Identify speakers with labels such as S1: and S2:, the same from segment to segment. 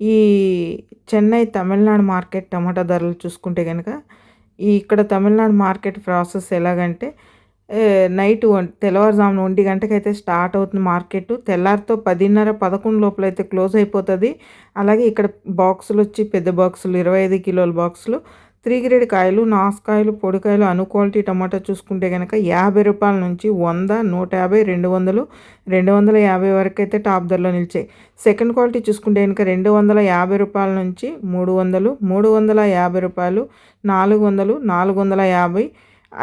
S1: ఈ చెన్నై తమిళనాడు మార్కెట్ టమాటా ధరలు చూసుకుంటే కనుక ఈ ఇక్కడ తమిళనాడు మార్కెట్ ప్రాసెస్ ఎలాగంటే నైట్ తెల్లవారుజామున ఒంటి గంటకైతే స్టార్ట్ అవుతుంది మార్కెట్. తెల్లారితో పదిన్నర పదకొండు లోపల అయితే క్లోజ్ అయిపోతుంది. అలాగే ఇక్కడ బాక్సులు వచ్చి పెద్ద బాక్సులు ఇరవై ఐదు కిలోల బాక్సులు త్రీ గ్రేడ్ కాయలు నాసుకాయలు పొడికాయలు అను క్వాలిటీ టమాటా చూసుకుంటే కనుక యాభై రూపాయల నుంచి వంద నూట యాభై రెండు వందలు రెండు వందల యాభై వరకు అయితే టాప్ ధరలో నిలిచాయి. సెకండ్ క్వాలిటీ చూసుకుంటే కనుక రెండు వందల యాభై రూపాయల నుంచి మూడు వందలు మూడు వందల యాభై రూపాయలు నాలుగు వందలు నాలుగు వందల యాభై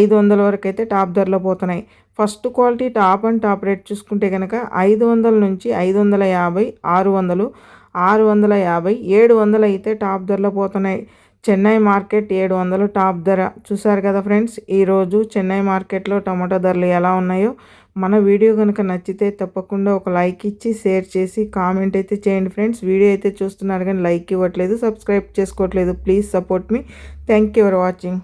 S1: ఐదు వందల వరకు అయితే టాప్ ధరలో పోతున్నాయి. First quality top and top rate చూసుకుంటే కనుక ఐదు వందల నుంచి ఐదు వందల యాభై ఆరు వందలు ఆరు వందల యాభై ఏడు వందలు అయితే టాప్ ధరలో పోతున్నాయి. చెన్నై మార్కెట్ ఏడు వందలు టాప్ ధర. చూసారు కదా ఫ్రెండ్స్ ఈరోజు చెన్నై మార్కెట్లో టమాటో ధరలు ఎలా ఉన్నాయో? మన వీడియో కనుక నచ్చితే తప్పకుండా ఒక లైక్ ఇచ్చి షేర్ చేసి కామెంట్ అయితే చేయండి ఫ్రెండ్స్. వీడియో అయితే చూస్తున్నారు కానీ లైక్ ఇవ్వట్లేదు సబ్స్క్రైబ్ చేసుకోవట్లేదు. Please support me. Thank you for watching.